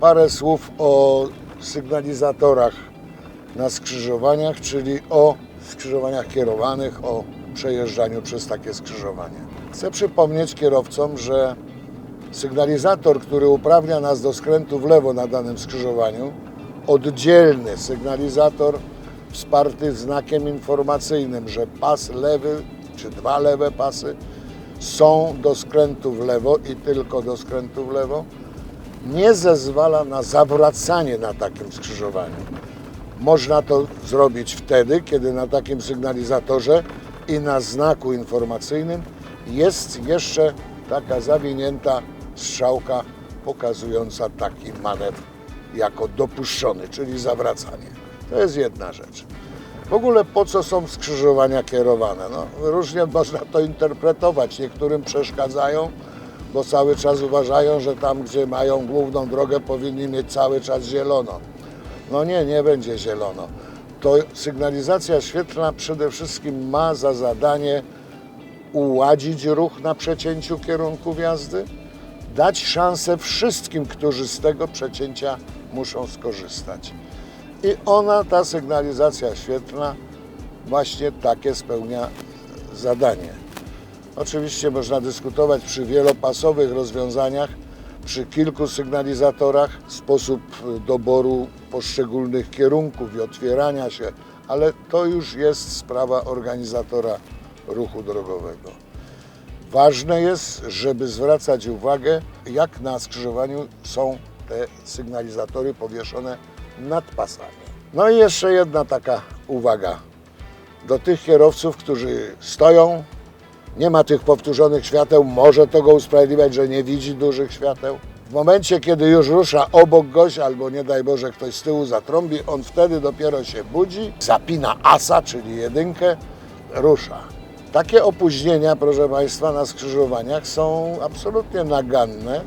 Parę słów o sygnalizatorach na skrzyżowaniach, czyli o skrzyżowaniach kierowanych, o przejeżdżaniu przez takie skrzyżowanie. Chcę przypomnieć kierowcom, że sygnalizator, który uprawnia nas do skrętu w lewo na danym skrzyżowaniu, oddzielny sygnalizator wsparty znakiem informacyjnym, że pas lewy czy dwa lewe pasy są do skrętu w lewo i tylko do skrętu w lewo, nie zezwala na zawracanie na takim skrzyżowaniu. Można to zrobić wtedy, kiedy na takim sygnalizatorze i na znaku informacyjnym jest jeszcze taka zawinięta strzałka pokazująca taki manewr jako dopuszczony, czyli zawracanie. To jest jedna rzecz. W ogóle po co są skrzyżowania kierowane? No, różnie można to interpretować. Niektórym przeszkadzają, bo cały czas uważają, że tam, gdzie mają główną drogę, powinni mieć cały czas zielono. No nie, nie będzie zielono. To sygnalizacja świetlna przede wszystkim ma za zadanie uładzić ruch na przecięciu kierunków jazdy, dać szansę wszystkim, którzy z tego przecięcia muszą skorzystać. I ona, ta sygnalizacja świetlna, właśnie takie spełnia zadanie. Oczywiście można dyskutować przy wielopasowych rozwiązaniach, przy kilku sygnalizatorach, sposób doboru poszczególnych kierunków i otwierania się, ale to już jest sprawa organizatora ruchu drogowego. Ważne jest, żeby zwracać uwagę, jak na skrzyżowaniu są te sygnalizatory powieszone nad pasami. No i jeszcze jedna taka uwaga do tych kierowców, którzy stoją, nie ma tych powtórzonych świateł, może to go usprawiedliwiać, że nie widzi dużych świateł. W momencie, kiedy już rusza obok gość, albo nie daj Boże ktoś z tyłu zatrąbi, on wtedy dopiero się budzi, zapina asa, czyli jedynkę, rusza. Takie opóźnienia, proszę Państwa, na skrzyżowaniach są absolutnie naganne.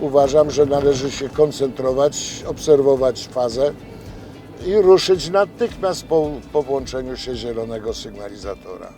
Uważam, że należy się koncentrować, obserwować fazę i ruszyć natychmiast po, po włączeniu się zielonego sygnalizatora.